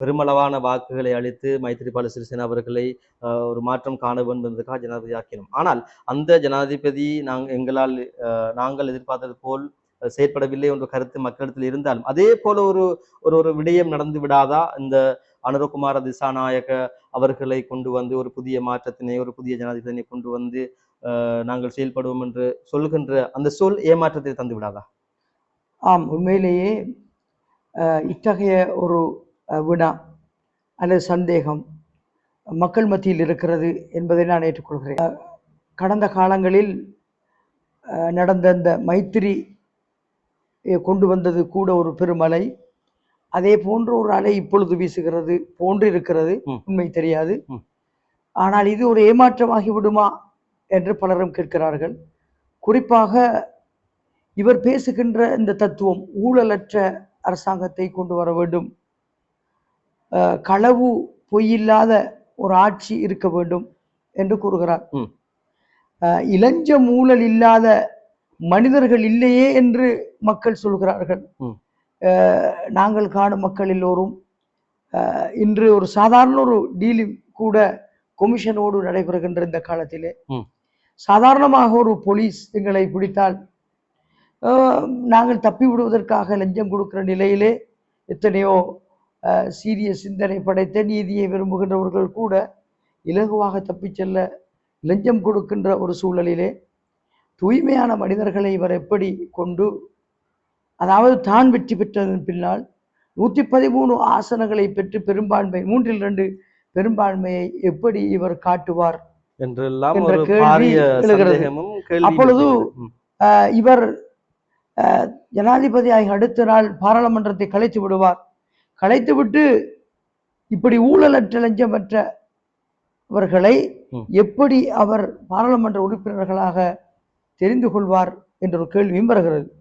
பெருமளவான வாக்குகளை அளித்து மைத்திரிபால சிறிசேனா அவர்களை அஹ், ஒரு மாற்றம் காண வேண்டும் என்பதற்காக ஜனாதிபதி ஆக்கினோம். ஆனால் அந்த ஜனாதிபதி நாங்கள் எங்களால் நாங்கள் எதிர்பார்த்தது போல் செயற்படவில்லை என்ற கருத்து மக்களிடத்தில் இருந்தாலும் அதே போல ஒரு ஒரு ஒரு விடயம் நடந்து விடாதா? இந்த அனுரகுமார திசாநாயக அவர்களை கொண்டு வந்து ஒரு புதிய மாற்றத்தினை ஒரு புதிய ஜனாதிபதியினை கொண்டு வந்து நாங்கள் செயல்படுவோம் என்று சொல்கின்ற அந்த சொல் ஏமாற்றத்தை தந்து விடாதா ஆம் உண்மையிலேயே இத்தகைய ஒரு வினா அல்லது சந்தேகம் மக்கள் மத்தியில் இருக்கிறது என்பதை நான் ஏற்றுக்கொள்கிறேன். கடந்த காலங்களில் நடந்த இந்த மைத்திரி கொண்டு வந்தது கூட ஒரு பெருமலை. அதே போன்ற ஒரு அலை இப்பொழுது வீசுகிறது போன்று இருக்கிறது. உண்மை தெரியாது. ஆனால் இது ஒரு ஏமாற்றமாகி விடுமா என்று பலரும் கேட்கிறார்கள். குறிப்பாக இவர் பேசுகின்ற இந்த தத்துவம் ஊழலற்ற அரசாங்கத்தை கொண்டு வர வேண்டும். களவு பொய்யில்லாத ஒரு ஆட்சி இருக்க வேண்டும் என்று கூறுகிறார். இளஞ்ச ஊழல் இல்லாத மனிதர்கள் இல்லையே என்று மக்கள் சொல்கிறார்கள். நாங்கள் காணும் மக்கள் எல்லோரும் இன்று ஒரு சாதாரண ஒரு டீலிங் கூட கொமிஷனோடு நடைபெறுகின்ற இந்த காலத்திலே. சாதாரணமாக ஒரு போலீஸ் எங்களை பிடித்தால் நாங்கள் தப்பி விடுவதற்காக லஞ்சம் கொடுக்கிற நிலையிலே எத்தனையோ சீரிய சிந்தனை படைத்த நீதியை விரும்புகின்றவர்கள் கூட இலகுவாக தப்பிச் செல்ல லஞ்சம் கொடுக்கின்ற ஒரு சூழலிலே தூய்மையான மனிதர்களை இவர் எப்படி கொண்டு அதாவது தான் வெற்றி பெற்றதன் பின்னால் நூற்றி பதிமூணு ஆசனங்களை பெற்று பெரும்பான்மை மூன்றில் இரண்டு பெரும்பான்மையை எப்படி இவர் காட்டுவார் என்றெல்லாம் அப்பொழுது இவர் ஜனாதிபதியாகி அடுத்த நாள் பாராளுமன்றத்தை கலைத்து விடுவார். கலைத்துவிட்டு இப்படி ஊழலற்ற லஞ்சமற்றவர்களை ம். எப்படி அவர் பாராளுமன்ற உறுப்பினர்களாக தெரிந்து கொள்வார் என்ற ஒரு கேள்வியும் வருகிறது